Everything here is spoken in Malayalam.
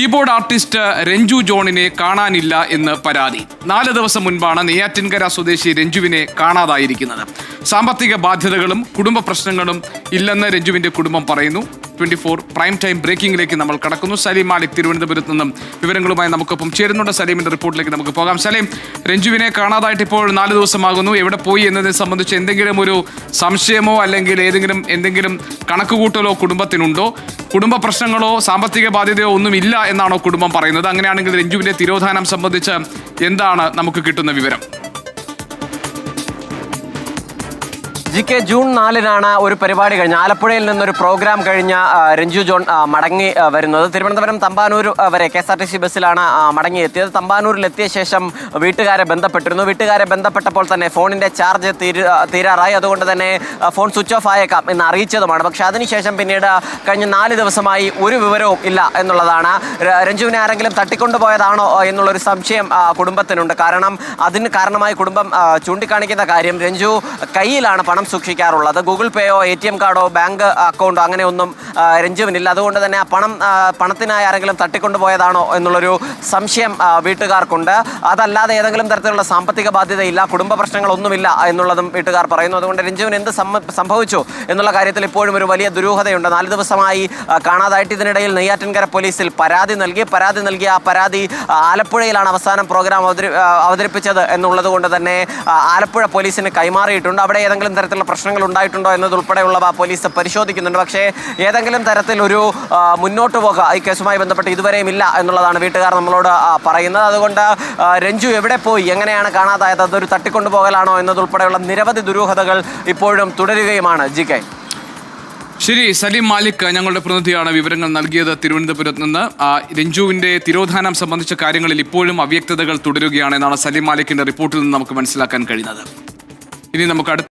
കീബോർഡ് ആർട്ടിസ്റ്റ് രഞ്ജു ജോണിനെ കാണാനില്ല എന്ന് പരാതി. നാല് ദിവസം മുൻപാണ് നെയ്യാറ്റിൻകര സ്വദേശി രഞ്ജുവിനെ കാണാതായിരിക്കുന്നത്. സാമ്പത്തിക ബാധ്യതകളും കുടുംബ പ്രശ്നങ്ങളും ഇല്ലെന്ന് രഞ്ജുവിന്റെ കുടുംബം പറയുന്നു. ട്വന്റി ഫോർ പ്രൈം ടൈം ബ്രേക്കിംഗിലേക്ക് നമ്മൾ കടക്കുന്നു. സലീം മാലിക് തിരുവനന്തപുരത്ത് നിന്നും വിവരങ്ങളുമായി നമുക്കൊപ്പം ചേരുന്നുണ്ട്. സലീമിന്റെ റിപ്പോർട്ടിലേക്ക് നമുക്ക് പോകാം. സലീം രഞ്ജുവിനെ കാണാതായിട്ട് ഇപ്പോൾ നാല് ദിവസമാകുന്നു. എവിടെ പോയി എന്നതിനെ സംബന്ധിച്ച് എന്തെങ്കിലും ഒരു സംശയമോ അല്ലെങ്കിൽ ഏതെങ്കിലും എന്തെങ്കിലും കണക്കുകൂട്ടലോ കുടുംബത്തിനുണ്ടോ? കുടുംബ പ്രശ്നങ്ങളോ സാമ്പത്തിക ബാധ്യതയോ ഒന്നുമില്ല എന്നാണോ കുടുംബം പറയുന്നത്? അങ്ങനെയാണെങ്കിൽ രഞ്ജുവിന്റെ തിരോധാനം സംബന്ധിച്ച് എന്താണ് നമുക്ക് കിട്ടുന്ന വിവരം? ജി കെ ജൂൺ നാലിനാണ് ഒരു പരിപാടി കഴിഞ്ഞ ആലപ്പുഴയിൽ നിന്നൊരു പ്രോഗ്രാം കഴിഞ്ഞ രഞ്ജു ജോൺ മടങ്ങി വരുന്നത്. തിരുവനന്തപുരം തമ്പാനൂർ വരെ K S R T C ബസ്സിലാണ് മടങ്ങി മടങ്ങിയെത്തിയത്. തമ്പാനൂരിൽ എത്തിയ ശേഷം വീട്ടുകാരെ ബന്ധപ്പെട്ടിരുന്നു. വീട്ടുകാരെ ബന്ധപ്പെട്ടപ്പോൾ തന്നെ ഫോണിന്റെ ചാർജ് തീരാറായി. അതുകൊണ്ട് തന്നെ ഫോൺ സ്വിച്ച് ഓഫ് ആയേക്കാം എന്ന് അറിയിച്ചതുമാണ്. പക്ഷേ അതിനുശേഷം പിന്നീട് കഴിഞ്ഞ നാല് ദിവസമായി ഒരു വിവരവും ഇല്ല എന്നുള്ളതാണ്. രഞ്ജുവിനെ ആരെങ്കിലും തട്ടിക്കൊണ്ടുപോയതാണോ എന്നുള്ളൊരു സംശയം കുടുംബത്തിനുണ്ട്. കാരണം അതിന് കാരണമായി കുടുംബം ചൂണ്ടിക്കാണിക്കുന്ന കാര്യം രഞ്ജു കയ്യിലാണ് പണം സൂക്ഷിക്കാറുള്ളത്. ഗൂഗിൾ പേയോ എ ടി എം കാർഡോ ബാങ്ക് അക്കൗണ്ടോ അങ്ങനെ ഒന്നും ആ, രഞ്ജുവിനില്ല. അതുകൊണ്ട് തന്നെ ആ പണം പണത്തിനായി ആരെങ്കിലും തട്ടിക്കൊണ്ടുപോയതാണോ എന്നുള്ളൊരു സംശയം വീട്ടുകാർക്കുണ്ട്. അതല്ലാതെ ഏതെങ്കിലും തരത്തിലുള്ള സാമ്പത്തിക ബാധ്യതയില്ല കുടുംബ പ്രശ്നങ്ങളൊന്നുമില്ല എന്നുള്ളതും വീട്ടുകാർ പറയുന്നു. അതുകൊണ്ട് രഞ്ജുവിന് എന്ത് സംഭവിച്ചു എന്നുള്ള കാര്യത്തിൽ ഇപ്പോഴും ഒരു വലിയ ദുരൂഹതയുണ്ട്. നാല് ദിവസമായി കാണാതായിട്ട് ഇതിനിടയിൽ നെയ്യാറ്റിൻകര പോലീസിൽ പരാതി നൽകി. പരാതി നൽകിയ ആ പരാതി ആലപ്പുഴയിലാണ് അവസാനം പ്രോഗ്രാം അവതരി അവതരിപ്പിച്ചത് എന്നുള്ളത് കൊണ്ട് തന്നെ ആലപ്പുഴ പോലീസിന് കൈമാറിയിട്ടുണ്ട്. അവിടെ ഏതെങ്കിലും തരത്തിലുള്ള പ്രശ്നങ്ങൾ ഉണ്ടായിട്ടുണ്ടോ എന്നതുൾപ്പെടെയുള്ളവ പോലീസ് പരിശോധിക്കുന്നുണ്ട്. പക്ഷേ ഏതെങ്കിലും തരത്തിലൊരു ഒരു മുന്നോട്ട് പോക. ഈ കേസുമായി ബന്ധപ്പെട്ട് ഇതുവരെയും ഇല്ല എന്നുള്ളതാണ് വീട്ടുകാർ നമ്മളോട് പറയുന്നത്. അതുകൊണ്ട് രഞ്ജു എവിടെ പോയി? എങ്ങനെയാണ് കാണാതായത്? അതൊരു തട്ടിക്കൊണ്ടുപോകലാണോ എന്നതുൾപ്പെടെയുള്ള നിരവധി ദുരൂഹതകൾ ഇപ്പോഴും തുടരുകയുമാണ്. ജി കെ ശരി സലീം മാലിക് ഞങ്ങളുടെ പ്രതിനിധിയാണ് വിവരങ്ങൾ നൽകിയത് തിരുവനന്തപുരത്ത് നിന്ന്. രഞ്ജുവിന്റെ തിരോധാനം സംബന്ധിച്ച കാര്യങ്ങളിൽ ഇപ്പോഴും അവ്യക്തതകൾ തുടരുകയാണ് എന്നാണ് സലീം മാലിക്കിന്റെ റിപ്പോർട്ടിൽ നിന്ന് നമുക്ക് മനസ്സിലാക്കാൻ കഴിയുന്നത്. ഇനി നമുക്ക് അടുത്ത